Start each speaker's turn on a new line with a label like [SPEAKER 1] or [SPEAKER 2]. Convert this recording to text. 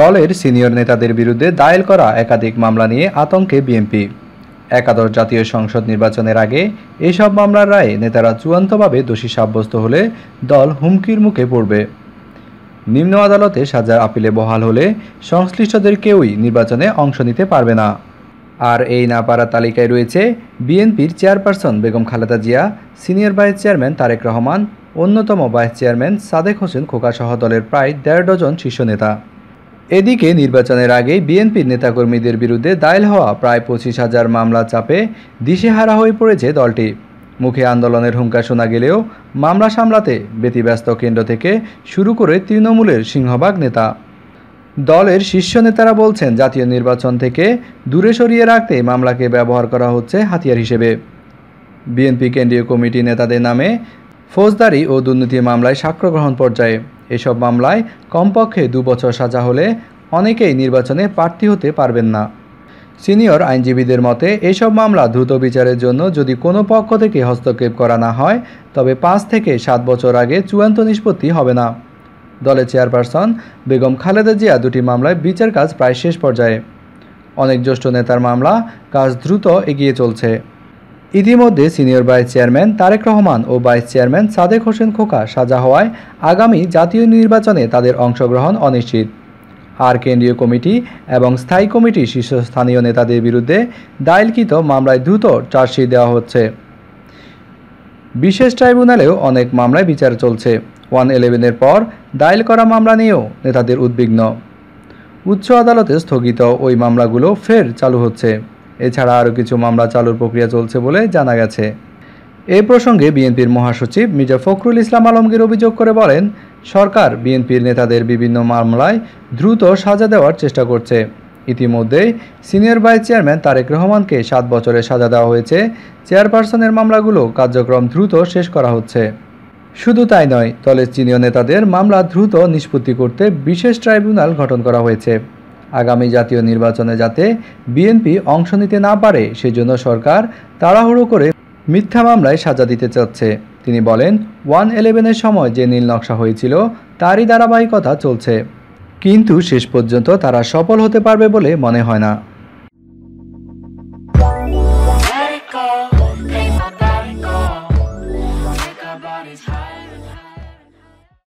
[SPEAKER 1] দলের সিনিয়র নেতাদের বিরুদ্ধে দায়ের করা একাধিক মামলা নিয়ে আতঙ্কে বিএনপি। একাদশ জাতীয় সংসদ নির্বাচনের আগে এসব মামলার রায়ে নেতারা চূড়ান্তভাবে দোষী সাব্যস্ত হলে দল হুমকির মুখে পড়বে। নিম্ন আদালতে সাজার আপিলে বহাল হলে সংশ্লিষ্টদের কেউই নির্বাচনে অংশ নিতে পারবে না। আর এই না পারা তালিকায় রয়েছে বিএনপির chairperson Begum Khaleda Zia, senior vice chairman Tarique Rahman, অন্যতম ভাইস চেয়ারম্যান সাদেক হোসেন খোকাসহ দলের প্রায় দেড় ডজন শীর্ষ নেতা। এদিকে নির্বাচনের আগে বিএনপির নেতাকর্মীদের বিরুদ্ধে দায়ের হওয়া প্রায় পঁচিশ হাজার মামলা চাপে দিশেহারা হয়ে পড়েছে দলটি। মুখে আন্দোলনের হুঙ্কার শোনা গেলেও মামলা সামলাতে ব্যতিব্যস্ত কেন্দ্র থেকে শুরু করে তৃণমূলের সিংহভাগ নেতা। দলের শীর্ষ নেতারা বলছেন, জাতীয় নির্বাচন থেকে দূরে সরিয়ে রাখতে মামলাকে ব্যবহার করা হচ্ছে হাতিয়ার হিসেবে। বিএনপি কেন্দ্রীয় কমিটি নেতাদের নামে ফৌজদারি ও দুর্নীতি মামলায় সাক্ষ্য গ্রহণ পর্যায়ে। এসব মামলায় কমপক্ষে দু বছর সাজা হলে অনেকেই নির্বাচনে প্রার্থী হতে পারবেন না। সিনিয়র আইনজীবীদের মতে, এসব মামলা দ্রুত বিচারের জন্য যদি কোনো পক্ষ থেকে হস্তক্ষেপ করা না হয়, তবে পাঁচ থেকে সাত বছর আগে চূড়ান্ত নিষ্পত্তি হবে না। দলের চেয়ারপারসন বেগম খালেদা জিয়া দুটি মামলায় বিচার কাজ প্রায় শেষ পর্যায়ে। অনেক জ্যেষ্ঠ নেতার মামলা কাজ দ্রুত এগিয়ে চলছে। ইতিমধ্যে senior vice chairman Tarique Rahman ও ভাইস চেয়ারম্যান সাদেক হোসেন খোকা সাজা হওয়ায় আগামী জাতীয় নির্বাচনে তাদের অংশগ্রহণ অনিশ্চিত। আর কেন্দ্রীয় কমিটি এবং স্থায়ী কমিটির শীর্ষস্থানীয় নেতাদের বিরুদ্ধে দায়েরকৃত মামলায় দ্রুত চার্জশিট দেওয়া হচ্ছে। বিশেষ ট্রাইব্যুনালেও অনেক মামলায় বিচার চলছে। ওয়ান ইলেভেনের পর দায়ের করা মামলা নিয়েও নেতাদের উদ্বিগ্ন। উচ্চ আদালতে স্থগিত ওই মামলাগুলো ফের চালু হচ্ছে। এছাড়া আরও কিছু মামলা চালুর প্রক্রিয়া চলছে বলে জানা গেছে। এ প্রসঙ্গে বিএনপির মহাসচিব মির্জা ফখরুল ইসলাম আলমগীর অভিযোগ করে বলেন, সরকার বিএনপির নেতাদের বিভিন্ন মামলায় দ্রুত সাজা দেওয়ার চেষ্টা করছে। ইতিমধ্যে সিনিয়র ভাইস চেয়ারম্যান তারেক রহমানকে সাত বছরের সাজা দেওয়া হয়েছে। চেয়ারপারসনের মামলাগুলো কার্যক্রম দ্রুত শেষ করা হচ্ছে। শুধু তাই নয়, দলের চিনীয় নেতাদের মামলা দ্রুত নিষ্পত্তি করতে বিশেষ ট্রাইব্যুনাল গঠন করা হয়েছে। আগামী জাতীয় নির্বাচনে যাতে বিএনপি অংশ নিতে না পারে, সেজন্য সরকার তাড়াহুড়ো করে মিথ্যা মামলায় সাজা দিতে চাচ্ছে। তিনি বলেন, ওয়ান ইলেভেনের সময় যে নীল নকশা হয়েছিল, তারই ধারাবাহিকতা চলছে। কিন্তু শেষ পর্যন্ত তারা সফল হতে পারবে বলে মনে হয় না।